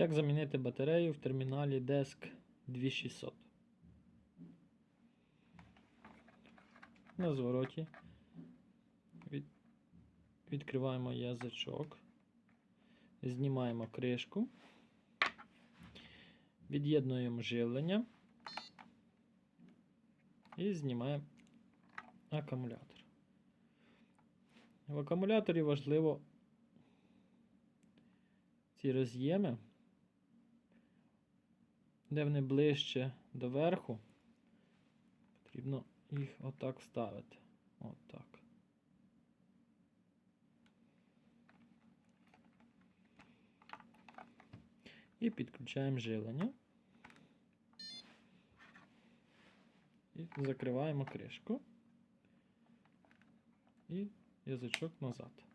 Як замінити батарею в терміналі Desk 2600? На звороті. Від... відкриваємо язичок, знімаємо кришку, від'єднуємо живлення. І знімаємо акумулятор. В акумуляторі важливо ці роз'єми, де вони ближче до верху, потрібно їх отак вставити. Отак. І підключаємо живлення. І закриваємо кришку. І язичок назад.